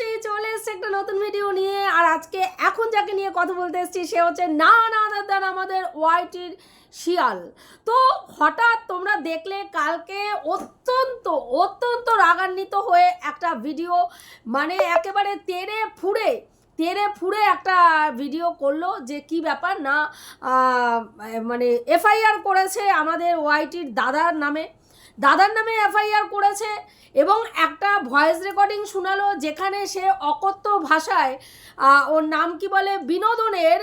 তনুশ্রী চলে এসছে একটা নতুন ভিডিও নিয়ে। আর আজকে এখন যাকে নিয়ে কথা বলতে এসেছি, সে হচ্ছে না না দাদার আমাদের ওয়াইটির শিয়াল। তো হঠাৎ তোমরা দেখলে কালকে অত্যন্ত অত্যন্ত রাগান্বিত হয়ে একটা ভিডিও মানে একেবারে তেরে ফুড়ে তেরে ফুড়ে একটা ভিডিও করল যে কি ব্যাপার? না মানে এফআইআর করেছে আমাদের ওয়াইটির দাদার নামে। দাদার নামে এফআইআর করেছে এবং একটা ভয়েস রেকর্ডিং শোনালো যেখানে সে অকথ্য ভাষায় ওর নাম কি বলে, বিনোদনের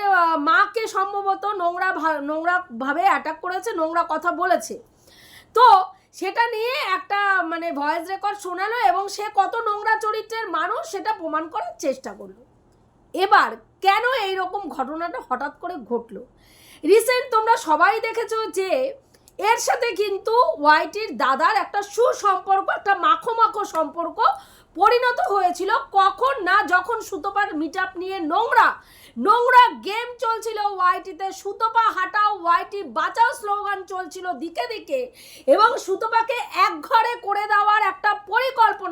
মাকে সম্ভবত নোংরা নোংরাভাবে অ্যাটাক করেছে, নোংরা কথা বলেছে। তো সেটা নিয়ে একটা মানে ভয়েস রেকর্ড শোনালো এবং সে কত নোংরা চরিত্রের মানুষ সেটা প্রমাণ করার চেষ্টা করল। এবার কেন এই রকম ঘটনাটা হঠাৎ করে ঘটলো? রিসেন্ট তোমরা সবাই দেখেছ যে এর সাথে কিন্তু ওয়াইটির দাদার একটা সুসম্পর্ক, একটা মাখো মাখো সম্পর্ক পরিণত হয়েছিল। কখন না যখন সুতোপার মিট নিয়ে নোংরা নোংরা গেম চলছিল ওয়াইটিতে, সুতোপা হাঁটাও, ওয়াইটি বাঁচাও স্লোগান চলছিল দিকে দিকে এবং সুতোপাকে এক ঘরে করে দেওয়ার একটা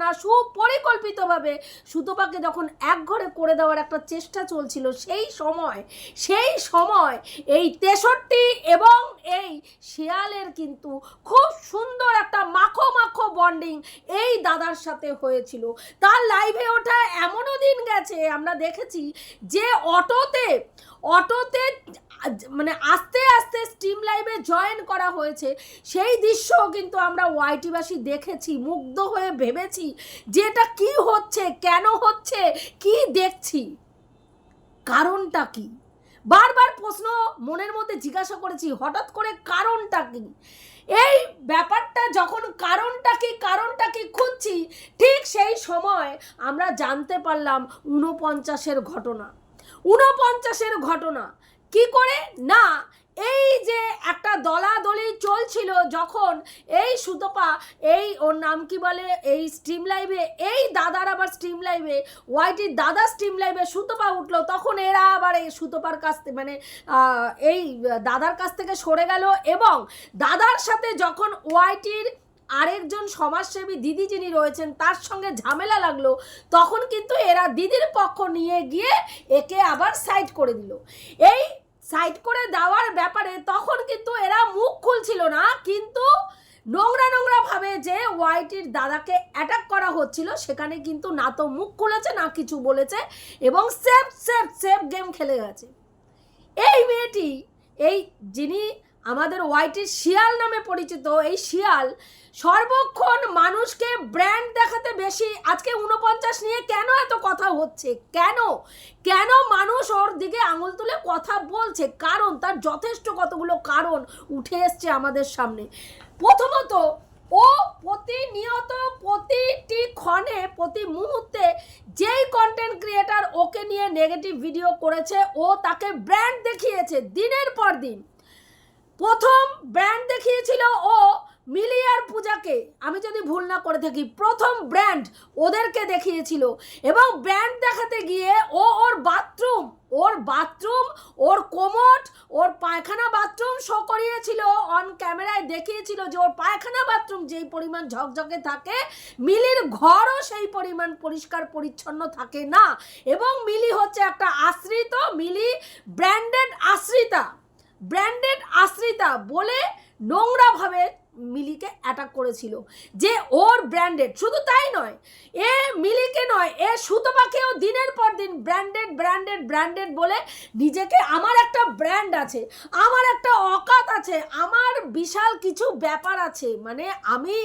পরিকল্পনা সুপরিকল্পিতভাবে সুতোপাকে যখন এক ঘরে করে দেওয়ার একটা চেষ্টা চলছিল, সেই সময় সেই সময় এই তেষট্টি এবং এই শিয়ালের কিন্তু খুব সুন্দর একটা মাখো মাখো বন্ডিং এই দাদার সাথে হয়েছিল। তার লাইভে ওঠা এমনও দিন গেছে, আমরা দেখেছি যে অটোতে অটোতে মানে আস্তে আস্তে স্টিম লাইভে জয়েন করা হয়েছে। সেই দৃশ্যও কিন্তু আমরা ওয়াইটিবাসী দেখেছি, মুগ্ধ হয়ে ভেবেছি যে এটা কি হচ্ছে, কেন হচ্ছে, কি দেখছি? কারণটা কি? বারবার প্রশ্ন মনের মধ্যে জিজ্ঞাসা করেছি, হঠাৎ করে কারণটা কি? এই ব্যাপারটা যখন কারণটা কি কারণটা কি খুঁজছি, ঠিক সেই সময় আমরা জানতে পারলাম ঊনপঞ্চাশের ঘটনা। ঊনপঞ্চাশের ঘটনা। কি করে? না এই যে একটা দলাদলি চলছিল যখন এই সুতপা, এই ওর নাম কি বলে, এই স্ট্রিম লাইভে এই দাদার আবার স্ট্রিম লাইভে ওয়াইটির দাদা স্ট্রিম লাইভে সুতপা উঠল। তখন এরা আবার এই সুতপার কাছ থেকে মানে এই দাদার কাছ থেকে সরে গেল এবং দাদার সাথে যখন ওয়াইটির আরেকজন সমাজসেবী দিদি যিনি রয়েছেন, তার সঙ্গে ঝামেলা লাগল, তখন কিন্তু এরা দিদির পক্ষ নিয়ে গিয়ে একে আবার সাইড করে দিল। এই সাইড করে দেওয়ার ব্যাপারে তখন কিন্তু এরা মুখ খুলছিল না, কিন্তু নোংরা নোংরা ভাবে যে ওয়াইটির দাদাকে অ্যাটাক করা হচ্ছিল, সেখানে কিন্তু না তো মুখ খুলেছে, না কিছু বলেছে এবং সেফ সেফ সেফ গেম খেলে গেছে। এই মেয়েটি, এই যিনি আমাদের ওয়াইটির শিয়াল নামে পরিচিত। এই শিয়াল সর্বক্ষণ মানুষকে ব্র্যান্ড দেখাতে বেশি। আজকে উনপঞ্চাশ নিয়ে কেন এত কথা হচ্ছে? কেন? কেন মানুষ ওর দিকে আঙুল তুলে কথা বলছে? কারণ তার যথেষ্ট কতগুলো কারণ উঠে এসছে আমাদের সামনে। প্রথমত, ও প্রতিনিয়ত প্রতিটি ক্ষণে, প্রতি মুহূর্তে যেই কন্টেন্ট ক্রিয়েটার ওকে নিয়ে নেগেটিভ ভিডিও করেছে, ও তাকে ব্র্যান্ড দেখিয়েছে দিনের পর দিন। প্রথম ব্র্যান্ড দেখিয়েছিল ও মিলিয়ার পূজাকে। আমি যদি ভুল না করে থাকি, প্রথম ব্র্যান্ড ওদেরকে দেখিয়েছিল। এবং ব্র্যান্ড দেখাতে গিয়ে ও ওর বাথরুম ওর বাথরুম ওর কোমট, ওর পায়খানা বাথরুম শো করিয়েছিল অন ক্যামেরায় দেখিয়েছিল যে ওর পায়খানা বাথরুম যেই পরিমাণ ঝকঝকে থাকে, মিলির ঘরও সেই পরিমাণ পরিষ্কার পরিচ্ছন্ন থাকে না। এবং মিলি হচ্ছে একটা আশ্রিত, মিলি ব্র্যান্ডেড আশ্রিতা। ব্র্যান্ডেড আশ্রিতা বলে নোংরাভাবে মিলিকে অ্যাটাক করেছিল। যে ওর ব্র্যান্ডেড শুধু তাই নয়, এ মিলিকে নয়, এ সুতপাকেও দিনের পর দিন ব্র্যান্ডেড ব্র্যান্ডেড ব্র্যান্ডেড বলে নিজেকে আমার একটা ব্র্যান্ড আছে, আমার একটা অকাত আছে, আমার বিশাল কিছু ব্যাপার আছে। মানে আমি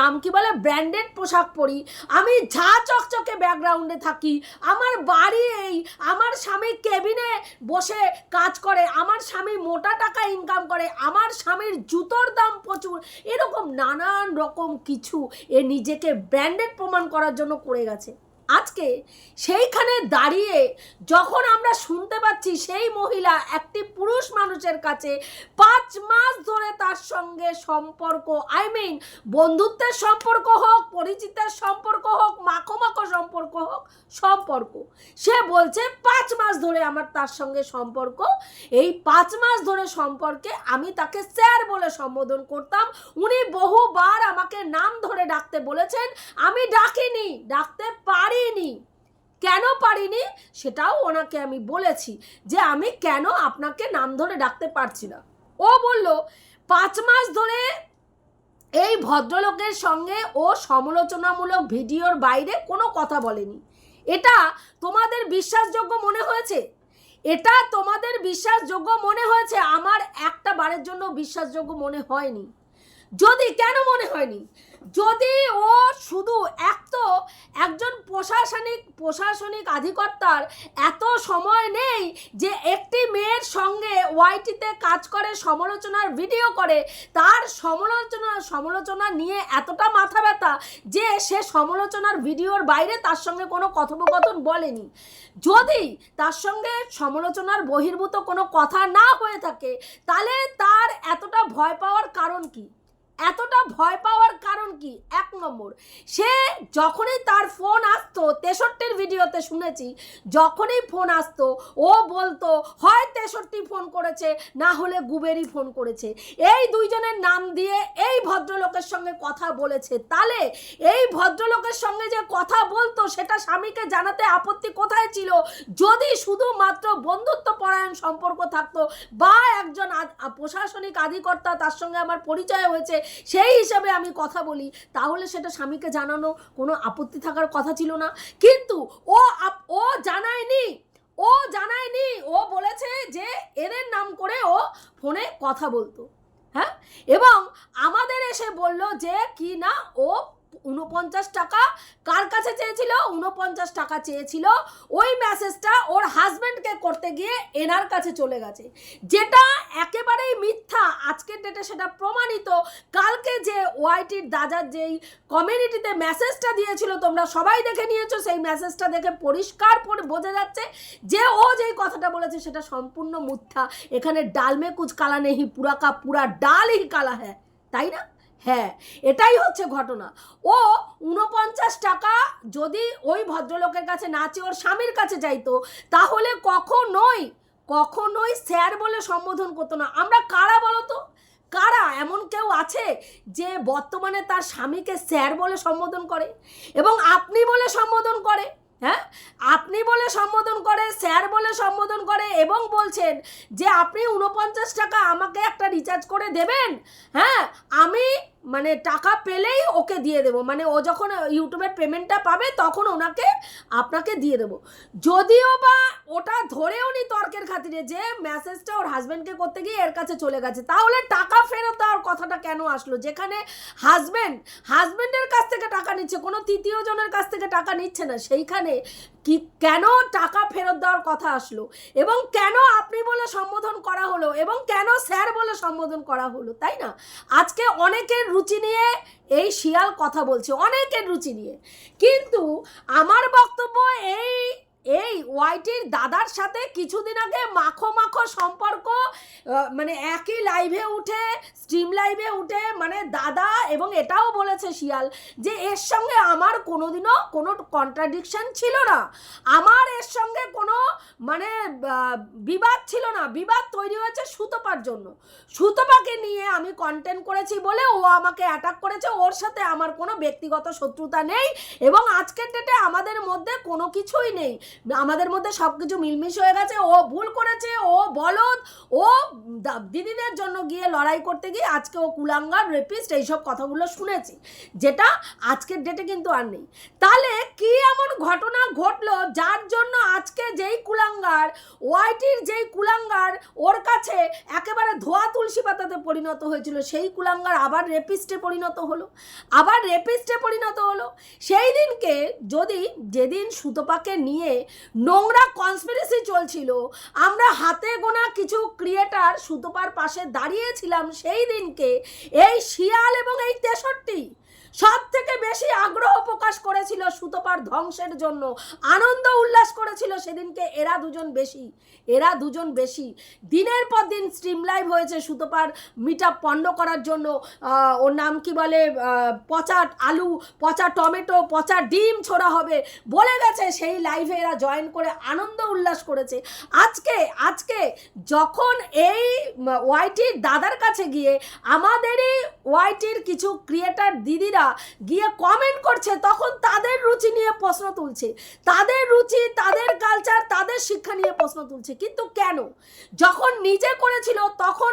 নাম কি বলে? ব্র্যান্ডেড পোশাক পরি, আমি ঝা চকচকে ব্যাকগ্রাউন্ডে থাকি, আমার বাড়ি এই, আমার স্বামী কেবিনে বসে কাজ করে, আমার স্বামী মোটা টাকা ইনকাম করে, আমার স্বামীর জুতোর দাম প্রচুর। এরকম নানান রকম কিছু এ নিজেকে ব্র্যান্ডেড প্রমাণ করার জন্য করে গেছে। আজকে সেইখানে দাঁড়িয়ে যখন আমরা শুনতে পাচ্ছি সেই মহিলা একটি পুরুষ মানুষের কাছে পাঁচ মাস ধরে তার সঙ্গে সম্পর্ক আই মিন বন্ধুত্বের সম্পর্ক হোক, পরিচিতের সম্পর্ক হোক মাখো মাখো সম্পর্ক হোক, সম্পর্ক। সে বলছে, পাঁচ মাস ধরে আমার তার সঙ্গে সম্পর্ক। এই পাঁচ মাস ধরে সম্পর্কে আমি তাকে স্যার বলে সম্বোধন করতাম। উনি বহুবার আমাকে নাম ধরে ডাকতে বলেছেন। আমি ডাকিনি, ডাকতে পারিনি। কেন পারিনি? সেটাও ওনাকে আমি বলেছি যে আমি কেন আপনাকে নাম ধরে ডাকতে পারছি না। ও বলল, পাঁচ মাস ধরে এই ভদ্রলোকের সঙ্গে ও সমালোচনামূলক ভিডিওর বাইরে কোনো কথা বলেনি। এটা তোমাদের বিশ্বাসযোগ্য মনে হয়েছে? এটা তোমাদের বিশ্বাসযোগ্য মনে হয়েছে? আমার একটা বারের জন্য বিশ্বাসযোগ্য মনে হয়নি। যদি, কেন মনে হয়নি? যদি ও শুধু এক তো প্রশাসনিক প্রশাসনিক আধিকর্তার এত সময় নেই যে একটি মেয়ের সঙ্গে ওয়াইটিতে কাজ করে, সমালোচনার ভিডিও করে, তার সমালোচনা সমালোচনা নিয়ে এতটা মাথা ব্যথা যে সে সমালোচনার ভিডিওর বাইরে তার সঙ্গে কোনো কথোপকথন বলেনি। যদি তার সঙ্গে সমালোচনার বহির্ভূত কোনো কথা না হয়ে থাকে, তাহলে তার এতটা ভয় পাওয়ার কারণ কি? এতটা ভয় পাওয়ার কারণ কি? এক নম্বর, সে যখনই তার ফোন আসতো, তেষট্টির ভিডিওতে শুনেছি, যখনই ফোন আসতো, ও বলতো, হয় তেষট্টি ফোন করেছে, না হলে গুবেরি ফোন করেছে। এই দুইজনের নাম দিয়ে এই ভদ্রলোকের সঙ্গে কথা বলেছে। তাহলে এই ভদ্রলোকের সঙ্গে যে কথা বলতো, সেটা স্বামীকে জানাতে আপত্তি কোথায় ছিল? যদি শুধুমাত্র বন্ধুত্ব পরায়ণ সম্পর্ক থাকতো, বা একজন প্রশাসনিক আধিকর্তা তার সঙ্গে আমার পরিচয় হয়েছে সেই হিসাবে আমি কথা বলি, তাহলে সেটা স্বামীকে জানানো কোনো আপত্তি থাকার কথা ছিল না। কিন্তু ও ও জানায়নি ও জানায়নি, ও বলেছে যে এদের নাম করে ও ফোনে কথা বলতো। হ্যাঁ? এবং আমাদের এসে বলল যে কি না ও উনপঞ্চাশ টাকা। কার কাছে চেয়েছিল? উনপঞ্চাশ টাকা চেয়েছিল ওই মেসেজটা ওর হাজব্যান্ডকে করতে গিয়ে এনার কাছে চলে গেছে। যেটা একেবারেই মিথ্যা। আজকের ডেটে সেটা প্রমাণিত। কালকে যে ওয়াইটির দাদার যেই কমিউনিটিতে মেসেজটা দিয়েছিল, তোমরা সবাই দেখে নিয়েছো, সেই মেসেজটা দেখে পরিষ্কার করে বোঝা যাচ্ছে যে ও যেই কথাটা বলেছে সেটা সম্পূর্ণ মিথ্যা। এখানে ডালমে কুচ কালা নেই পুরা কা পুরা ডাল হি কালা হ্যাঁ তাই না? হ্যাঁ এটাই হচ্ছে ঘটনা। ও উনপঞ্চাশ টাকা যদি ওই ভদ্রলোকের কাছে না চেয়ে ওর স্বামীর কাছে যাইতো, তাহলে কখনোই কখনোই স্যার বলে সম্বোধন করতো না। আমরা কারা বলো তো? কারা? এমন কেউ আছে যে বর্তমানে তার স্বামীকে স্যার বলে সম্বোধন করে এবং আপনি বলে সম্বোধন করে? হ্যাঁ? আপনি বলে সম্বোধন করে, স্যার বলে সম্বোধন করে এবং বলছেন যে আপনি উনপঞ্চাশ টাকা আমাকে একটা রিচার্জ করে দেবেন। হ্যাঁ? আমি মানে টাকা পেলেই ওকে দিয়ে দেবো। মানে ও যখন ইউটিউবের পেমেন্টটা পাবে, তখন ওনাকে, আপনাকে দিয়ে দেবো। যদিও বা ওটা ধরেও নি তর্কের খাতিরে যে মেসেজটা ওর হাজব্যান্ডকে করতে গিয়ে এর কাছে চলে গেছে। তাহলে টাকা ফেরত দেওয়ার কথাটা কেন আসলো? যেখানে হাজব্যান্ড হাজব্যান্ডের কাছ থেকে টাকা নিচ্ছে, কোনো তৃতীয় জনের কাছ থেকে টাকা নিচ্ছে না, সেইখানে কি, কেন টাকা ফেরত দেওয়ার কথা আসলো? এবং কেন আপনি বলে সম্বোধন করা হলো? এবং কেন স্যার বলে সম্বোধন করা হলো? তাই না? আজকে অনেকের রুচি নিয়ে এই শিয়াল কথা বলছে, অনেকের রুচি নিয়ে। কিন্তু আমার বক্তব্য এই এই ওয়াইটির দাদার সাথে কিছুদিন আগে মাখো মাখো সম্পর্ক মানে একই লাইভে উঠে স্ট্রিম লাইভে উঠে মানে দাদা এবং এটাও বলেছে শিয়াল যে এর সঙ্গে আমার কোনোদিনও কোনো কন্ট্রাডিকশন ছিল না। আমার এর সঙ্গে কোনো মানে বিবাদ ছিল না। বিবাদ তৈরি হয়েছে সুতপার জন্য। সুতপাকে নিয়ে আমি কন্টেন্ট করেছি বলে ও আমাকে অ্যাটাক করেছে। ওর সাথে আমার কোনো ব্যক্তিগত শত্রুতা নেই এবং আজকের ডেটে আমাদের মধ্যে কোনো কিছুই নেই। আমাদের মধ্যে সব কিছু মিলমিশ হয়ে গেছে। ও ভুল করেছে, ও বলদ, ও দিদিদের জন্য গিয়ে লড়াই করতে গিয়ে আজকে ও কুলাঙ্গার রেপিস্ট এইসব কথাগুলো শুনেছি, যেটা আজকের ডেটে কিন্তু আর নেই। তাহলে কি এমন ঘটনা ঘটলো যার জন্য আজকে যেই কুলাঙ্গার, ওয়াইটির যেই কুলাঙ্গার ওর কাছে একেবারে ধোয়া তুলসী পাতাতে পরিণত হয়েছিল, সেই কুলাঙ্গার আবার রেপিস্টে পরিণত হলো। আবার রেপিস্টে পরিণত হলো। সেই দিনকে যদি, যেদিন সুতপাকে নিয়ে নোংরা কনস্পিরেসি চলছিল। আমরা হাতে গোনা কিছু ক্রিয়েটার সুতোপার পাশে দাঁড়িয়েছিলাম সেই দিনকে, এই শিয়াল এবং এই তেষট্টি। সব থেকে বেশি আগ্রহ প্রকাশ করেছিল সুতপার ধ্বংসের জন্য। আনন্দ উল্লাস করেছিল সেদিনকে এরা দুজন বেশি, এরা দুজন বেশি। দিনের পর দিন স্ট্রিম লাইভ হয়েছে সুতপার মিট আপ পণ্ড করার জন্য। ওর নাম কি বলে? পচা আলু, পচা টমেটো, পচা ডিম ছোড়া হবে। বলে গেছে সেই লাইভে এরা জয়েন করে আনন্দ উল্লাস করেছে। আজকে আজকে যখন এই ওয়াইটির দাদার কাছে গিয়ে আমাদেরই ওয়াইটির কিছু ক্রিয়েটার দিদিরা গিয়ে কমেন্ট করছে, তখন তাদের রুচি নিয়ে প্রশ্ন তুলছে। তাদের রুচি, তাদের কালচার তাদের শিক্ষা নিয়ে প্রশ্ন তুলছে। কিন্তু কেন? যখন নিজে করেছিল, তখন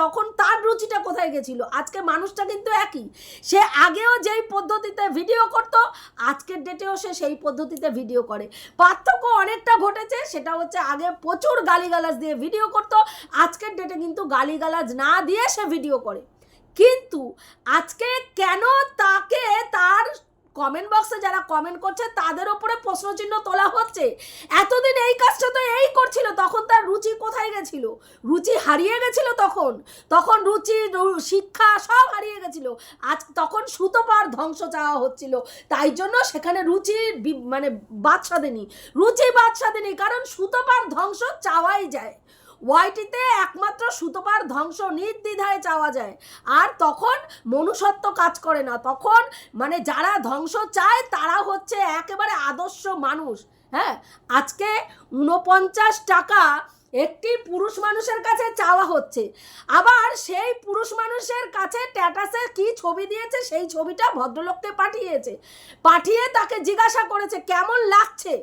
তখন তার রুচিটা কোথায় গেছিল? আজকে মানুষটা কিন্তু একই। সে আগেও যেই পদ্ধতিতে ভিডিও করতো, আজকের ডেটেও সে সেই পদ্ধতিতে ভিডিও করে। পার্থক্য অনেকটা ঘটেছে, সেটা হচ্ছে আগে প্রচুর গালিগালাজ দিয়ে ভিডিও করতো, আজকের ডেটে কিন্তু গালিগালাজ না দিয়ে সে ভিডিও করে। কিন্তু আজকে কেন তাকে তার কমেন্ট বক্সে যারা কমেন্ট করছে, তাদের ওপরে প্রশ্নচিহ্ন তোলা হচ্ছে? এতদিন এই কাজটা তো এই করছিল, তখন তার রুচি কোথায় গেছিল? রুচি হারিয়ে গেছিল তখন? তখন রুচি, শিক্ষা সব হারিয়ে গেছিল। আজ তখন সুতোপার ধ্বংস চাওয়া হচ্ছিল। তাই জন্য সেখানে রুচি মানে বাদশাদেনি। রুচি বাদশাদেনি, কারণ সুতোপার ধ্বংস চাওয়াই যায়। ওয়াইটিতে একমাত্র সুতোপার ধ্বংস নির্দ্বিধায় চাওয়া যায়। আর তখন মনুষ্যত্ব কাজ করে না। তখন মানে যারা ধ্বংস চায়, তারা হচ্ছে একেবারে আদর্শ মানুষ। হ্যাঁ? আজকে উনপঞ্চাশ টাকা একটি পুরুষ মানুষের কাছে চাওয়া হচ্ছে। আবার সেই পুরুষ মানুষের কাছে ট্যাটাসে কি ছবি দিয়েছে, সেই ছবিটা ভদ্রলোককে পাঠিয়েছে। পাঠিয়ে তাকে জিজ্ঞাসা করেছে, কেমন লাগছে?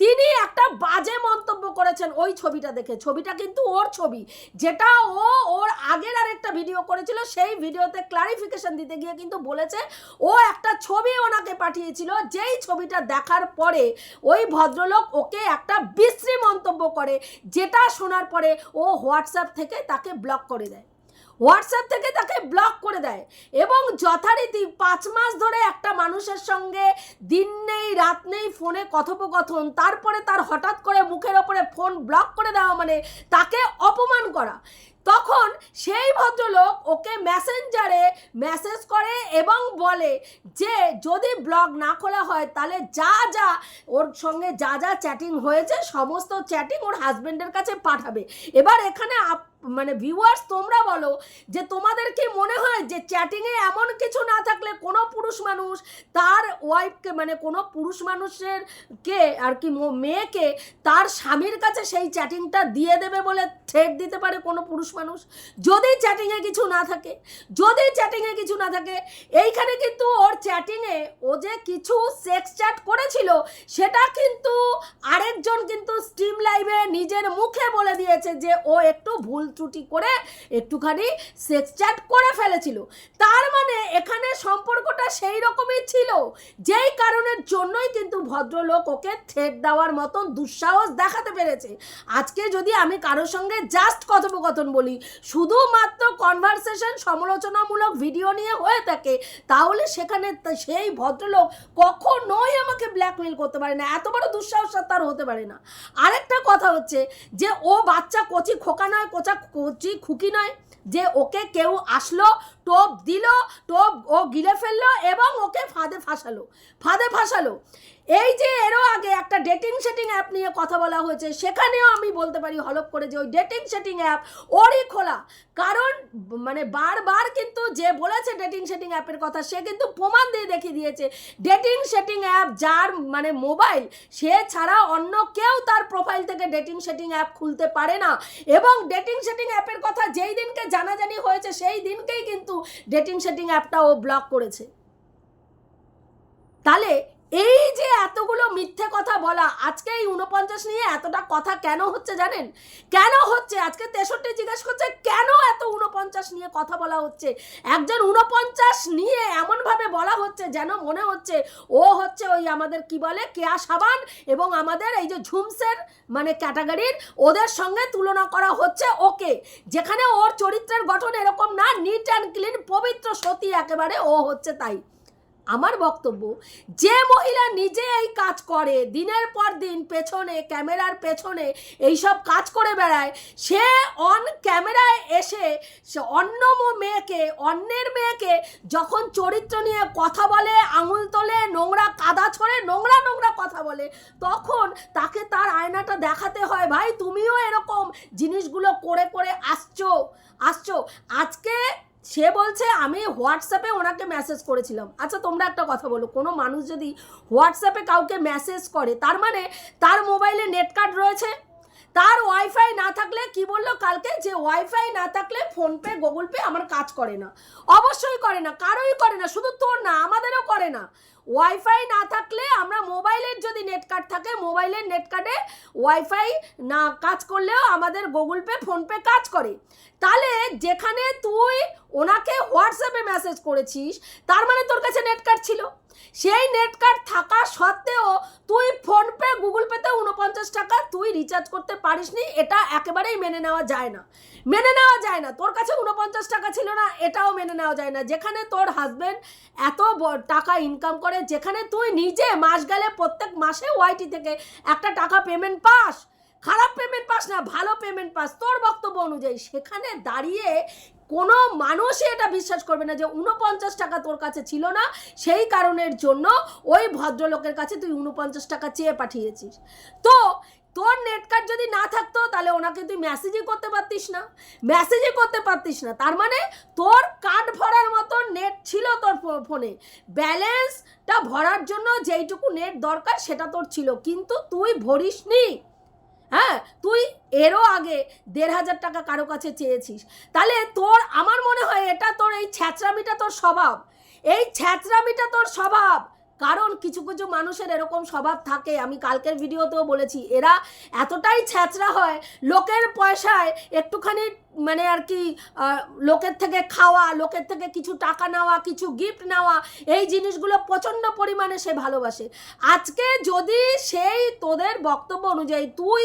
তিনি একটা বাজে মন্তব্য করেছেন ওই ছবিটা দেখে। ছবিটা কিন্তু ওর ছবি। যেটা ও ওর আগের আরেকটা ভিডিও করেছিল, সেই ভিডিওতে ক্লারিফিকেশন দিতে গিয়ে কিন্তু বলেছে, ও একটা ছবি ওনাকে পাঠিয়েছিল, যেই ছবিটা দেখার পরে ওই ভদ্রলোক ওকে একটা বিশ্রী মন্তব্য করে, যেটা শোনার পরে ও হোয়াটসঅ্যাপ থেকে তাকে ব্লক করে দেয়। হোয়াটসঅ্যাপ থেকে তাকে ব্লক করে দেয় এবং যথারীতি পাঁচ মাস ধরে একটা মানুষের সঙ্গে দিন নেই, রাত নেই, ফোনে কথোপকথন, তারপরে তার হঠাৎ করে মুখের ওপরে ফোন ব্লক করে দেওয়া মানে তাকে অপমান করা। তখন সেই ভদ্রলোক ওকে মেসেঞ্জারে মেসেজ করে এবং বলে যে, যদি ব্লগ না খোলা হয়, তাহলে যা যা ওর সঙ্গে যা যা চ্যাটিং হয়েছে, সমস্ত চ্যাটিং ওর হাজবেন্ডের কাছে পাঠাবে। এবার এখানে মানে ভিউয়ার্স তোমরা বলো যে তোমাদের কি মনে হয় যে চ্যাটিংয়ে এমন কিছু না থাকলে কোনো পুরুষ মানুষ তার ওয়াইফকে মানে কোনো পুরুষ মানুষের কে আর কি মেয়েকে তার স্বামীর কাছে সেই চ্যাটিংটা দিয়ে দেবে বলে থ্রেট দিতে পারে কোনো পুরুষ মানুষ? যদি চ্যাটিংয়ে কিছু না থাকে, যদি চ্যাটিংয়ে কিছু না থাকে, এইখানে কিন্তু ওর চ্যাটিংয়ে ও যে কিছু সেক্স চ্যাট করেছিল, সেটা কিন্তু আরেকজন কিন্তু স্ট্রিম লাইভে নিজের মুখে বলে দিয়েছে যে ও একটু ভুল ত্রুটি করে একটুখানি সেক্স চ্যাট করে ফেলেছিল। তার মানে এখানে সম্পর্কটা সেই রকমই ছিল, যেই কারণের জন্যই কিন্তু ভদ্রলোক ওকে থ্রেট দেওয়ার মতন দুঃসাহস দেখাতে পেরেছে। আজকে যদি আমি কারোর সঙ্গে জাস্ট কথোপকথন বলি, শুধুমাত্র কনভারসেশন সমালোচনামূলক ভিডিও নিয়ে হয়ে থাকে, তাহলে সেখানে সেই ভদ্রলোক কখনোই আমাকে ব্ল্যাকমেল করতে পারে না, এত বড় দুঃসাহস তার হতে পারে না। আরেকটা কথা হচ্ছে যে ও বাচ্চা কচি খোকা নয়, কোচা কচি খুকি নয় যে ওকে কেউ আসলো, টোপ দিল, টোপ ও গিলে ফেলল এবং ওকে ফাঁদে ফাঁসালো। ফাঁদে ফাঁসালো। এই যে এরও আগে একটা ডেটিং সেটিং অ্যাপ নিয়ে কথা বলা হয়েছে, সেখানেও আমি বলতে পারি হলপ করে যে ওই ডেটিং সেটিং অ্যাপ ওরই খোলা। কারণ মানে বারবার কিন্তু যে বলেছে ডেটিং সেটিং অ্যাপের কথা, সে কিন্তু প্রমাণ দিয়ে দেখিয়ে দিয়েছে। ডেটিং সেটিং অ্যাপ যার মানে মোবাইল সে ছাড়া অন্য কেউ তার প্রোফাইল থেকে ডেটিং সেটিং অ্যাপ খুলতে পারে না। এবং ডেটিং সেটিং অ্যাপের কথা যেই দিনকে জানাজানি হয়েছে, সেই দিনকেই কিন্তু ডেটিং সেটিং অ্যাপটা ও ব্লক করেছে। তাহলে এই যে এতগুলো মিথ্যে কথা বলা, আজকে এই উনপঞ্চাশ নিয়ে এতটা কথা কেন হচ্ছে জানেন? কেন হচ্ছে? আজকে তেষট্টি জিজ্ঞেস করছে, কেন এত উনপঞ্চাশ নিয়ে কথা বলা হচ্ছে? একজন উনপঞ্চাশ নিয়ে এমনভাবে বলা হচ্ছে যেন মনে হচ্ছে ও হচ্ছে ওই আমাদের কি বলে, কেয়া সাবান এবং আমাদের এই যে ঝুমসের মানে ক্যাটাগরির ওদের সঙ্গে তুলনা করা হচ্ছে ওকে। যেখানে ওর চরিত্রের গঠন এরকম না নিট অ্যান্ড ক্লিন পবিত্র সতী একেবারে ও হচ্ছে তাই। আমার বক্তব্য, যে মহিলা নিজে এই কাজ করে, দিনের পর দিন পেছনে, ক্যামেরার পেছনে এইসব কাজ করে বেড়ায়, সে অন ক্যামেরায় এসে, সে অন্য মেয়েকে, অন্যের মেয়েকে যখন চরিত্র নিয়ে কথা বলে, আঙুল তোলে, নোংরা কাদা ছড়ে, নোংরা নোংরা কথা বলে, তখন তাকে তার আয়নাটা দেখাতে হয়, ভাই, তুমিও এরকম জিনিসগুলো করে করে আসছো আসছো। আজকে সে বলছে, আমি হোয়াটসঅ্যাপে ওনাকে মেসেজ করেছিলাম। আচ্ছা তোমরা একটা কথা বলো, কোনো মানুষ যদি হোয়াটসঅ্যাপে কাউকে মেসেজ করে, তার মানে তার মোবাইলে নেট কার্ড রয়েছে? তার ওয়াইফাই না থাকলে কি বলল কালকে? যে ওয়াইফাই না থাকলে ফোনপে গুগল পে আমার কাজ করে না। অবশ্যই করে না, কারোই করে না, শুধু তোর না, আমাদেরও করে না। ওয়াইফাই না থাকলে আমরা মোবাইলের যদি নেট কার্ড থাকে, মোবাইলের নেট কার্ডে ওয়াইফাই না কাজ করলেও আমাদের গুগল পে ফোনপে কাজ করে। তাহলে যেখানে তুই ওনাকে হোয়াটসঅ্যাপে মেসেজ করেছিস, তার মানে তোর কাছে নেট কার্ড ছিল। সেই নেট কার্ড থাকা সত্ত্বেও তুই ফোনপে গুগল পেতে উনপঞ্চাশ টাকা তুই রিচার্জ করতে পারিসনি, এটা একেবারেই মেনে নেওয়া যায় না। মেনে নেওয়া যায় না। তোর কাছে উনপঞ্চাশ টাকা ছিল না, এটাও মেনে নেওয়া যায় না। যেখানে তোর হাজবেন্ড এত টাকা ইনকাম করে, যেখানে তুই নিজে মাস গেলে প্রত্যেক মাসে ওয়াইটি থেকে একটা টাকা পেমেন্ট পাস। খারাপ পেমেন্ট পাস না, ভালো পেমেন্ট পাস। তোর বক্তব্য অনুযায়ী সেখানে দাঁড়িয়ে কোনো মানুষই এটা বিশ্বাস করবে না যে উনপঞ্চাশ টাকা তোর কাছে ছিল না, সেই কারণের জন্য ওই ভদ্রলোকের কাছে তুই উনপঞ্চাশ টাকা চেয়ে পাঠিয়েছিস। তো তোর নেট কার্ড যদি না থাকতো, তাহলে ওনাকে তুই মেসেজই করতে পারতিস না। মেসেজই করতে পারতিস না। তার মানে তোর কার্ড ভরার মতো নেট ছিল তোর ফোনে। ব্যালেন্সটা ভরার জন্য যেইটুকু নেট দরকার সেটা তোর ছিল। কিন্তু তুই ভরিসনি। হ্যাঁ তুই এরও আগে দেড় হাজার টাকা কারও কাছে চেয়েছিস। তাহলে তোর, আমার মনে হয় এটা তোর এই ছ্যাঁচড়ামিটা তোর স্বভাব। এই ছ্যাঁচড়ামিটা তোর স্বভাব। কারণ কিছু কিছু মানুষের এরকম স্বভাব থাকে, আমি কালকের ভিডিওতেও বলেছি, এরা এতটাই ছ্যাচরা হয়, লোকের পয়সায় একটুখানি মানে আর কি লোকের থেকে খাওয়া, লোকের থেকে কিছু টাকা নেওয়া, কিছু গিফট নেওয়া, এই জিনিসগুলো প্রচণ্ড পরিমাণে সে ভালোবাসে। আজকে যদি সেই তোদের বক্তব্য অনুযায়ী তুই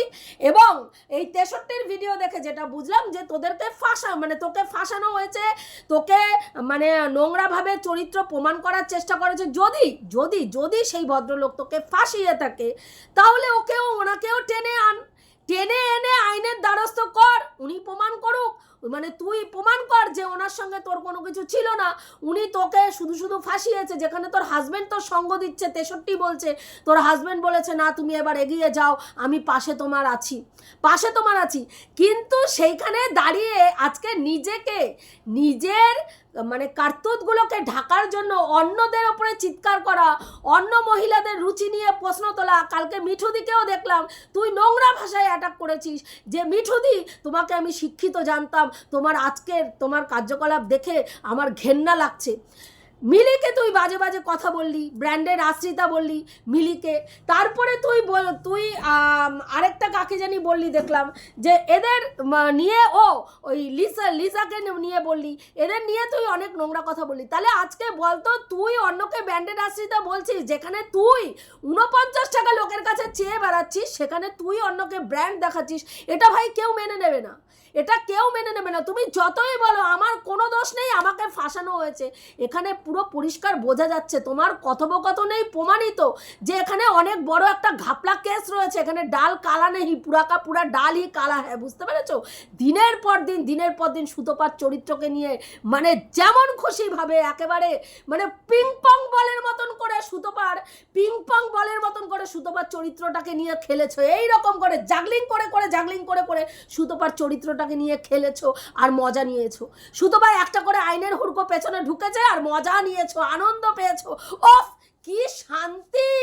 এবং এই তেষট্টির ভিডিও দেখে যেটা বুঝলাম যে তোদেরকে ফাঁসা মানে তোকে ফাঁসানো হয়েছে, তোকে মানে নোংরাভাবে চরিত্র প্রমাণ করার চেষ্টা করেছে, যদি যদি যদি সেই ভদ্রলোক তোকে ফাঁসিয়ে থাকে, তাহলে ওকেও ওনাকেও টেনে আন। টেনে এনে আইনের দ্বারস্থ কর উনি প্রমাণ করুক মানে তুই প্রমাণ কর যে ওনার সঙ্গে তোর কোনো কিছু ছিল না। উনি তোকে শুধু শুধু ফাঁসিয়েছে, যেখানে তোর হাজব্যান্ড তোর সঙ্গ দিচ্ছে, তেষট্টি বলছে। তোর হাজব্যান্ড বলেছে, না, তুমি এবার এগিয়ে যাও, আমি পাশে তোমার আছি। পাশে তোমার আছি। কিন্তু সেইখানে দাঁড়িয়ে আজকে নিজেকে, নিজের মানে কার্তুতগুলোকে ঢাকার জন্য অন্যদের ওপরে চিৎকার করা, অন্য মহিলাদের রুচি নিয়ে প্রশ্ন তোলা, কালকে মিঠুদিকেও দেখলাম, তুই নোংরা ভাষায় অ্যাটাক করেছিস। যে মিঠুদি, তোমাকে আমি শিক্ষিত জানতাম তোমার আজকের তোমার কার্যকলাপ দেখে আমার ঘেন্না লাগছে। মিলিকে তুই বাজে বাজে কথা বললি, ব্র্যান্ডের আশ্রিতা বললি মিলিকে, তারপরে তুই বল, তুই আরেকটা কাকে জানি বললি দেখলাম, যে এদের নিয়ে ও, ওই লিসা, লিসাকে নিয়ে বললি, এদের নিয়ে তুই অনেক নোংরা কথা বললি। তাহলে আজকে বলতো তুই অন্যকে ব্র্যান্ডের আশ্রিতা বলছিস, যেখানে তুই উনপঞ্চাশ টাকা লোকের কাছে চেয়ে বেড়াচ্ছিস, সেখানে তুই অন্যকে ব্র্যান্ড দেখাচ্ছিস, এটা ভাই কেউ মেনে নেবে না। এটা কেউ মেনে নেবে না। তুমি যতই বলো, আমার কোনো দোষ নেই, আমাকে ফাঁসানো হয়েছে। এখানে পুরো পরিষ্কার বোঝা যাচ্ছে, তোমার কথোপকথনেই প্রমাণিত যে এখানে অনেক বড় একটা ঘাপলা কেস রয়েছে। এখানে ডাল কালা নেই, পুরা কা পুরা ডালই কালা হ্যাঁ বুঝতে পেরেছ? দিনের পর দিন, দিনের পর দিন সুতোপার চরিত্রকে নিয়ে মানে যেমন খুশি ভাবে একেবারে মানে পিং পং বলের মতন করে সুতোপার পিং পং বলের মতন করে সুতোপার চরিত্রটাকে নিয়ে খেলেছো। এই রকম করে জাগলিং করে করে জাগলিং করে করে সুতোপার চরিত্রটাকে নিয়ে খেলেছো আর মজা নিয়েছো। সুতোপা একটা করে আইনের হুড়কো পেছনে ঢুকেছে আর মজা নিয়েছো, আনন্দ পেয়েছ। অফ কি শান্তি!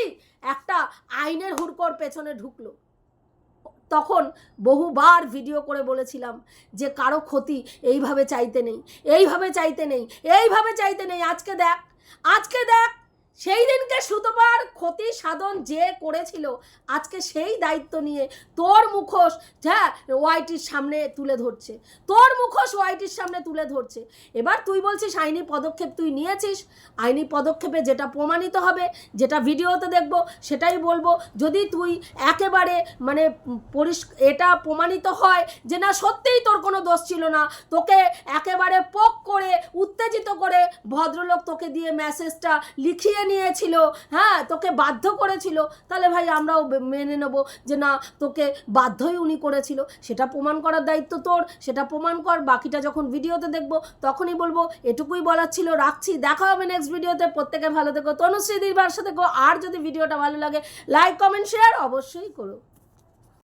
একটা আইনের হুড়কোর পেছনে ঢুকলো। তখন বহুবার ভিডিও করে বলেছিলাম যে কারও ক্ষতি এইভাবে চাইতে নেই, এইভাবে চাইতে নেই, এইভাবে চাইতে নেই, আজকে দেখ আজকে দেখ সেই দিনকে সুতোপার ক্ষতি সাধন যে করেছিল, আজকে সেই দায়িত্ব নিয়ে তোর মুখোশ হ্যাঁ ওয়াইটির সামনে তুলে ধরছে। তোর মুখোশ ওয়াইটির সামনে তুলে ধরছে। এবার তুই বলছিস আইনি পদক্ষেপ তুই নিয়েছিস। আইনি পদক্ষেপে যেটা প্রমাণিত হবে, যেটা ভিডিওতে দেখব, সেটাই বলব। যদি তুই একেবারে মানে পরিস এটা প্রমাণিত হয় যে না, সত্যিই তোর কোনো দোষ ছিল না, তোকে একেবারে পোক করে, উত্তেজিত করে ভদ্রলোক তোকে দিয়ে মেসেজটা লিখিয়ে নিয়েছিল হ্যাঁ তোকে বাধ্য করেছিল, তাহলে ভাই আমরাও মেনে নেব যে না, তোকে বাধ্যই উনি করেছিল। সেটা প্রমাণ করার দায়িত্ব তোর, সেটা প্রমাণ কর, বাকিটা যখন ভিডিওতে দেখব, তখনই বলব, এটুকুই বলার ছিল, রাখছি, দেখা হবে নেক্সট ভিডিওতে, প্রত্যেকে ভালো থেকো, তনুশ্রী দিবার সাথে আর যদি ভিডিওটা ভালো লাগে লাইক কমেন্ট শেয়ার অবশ্যই করো।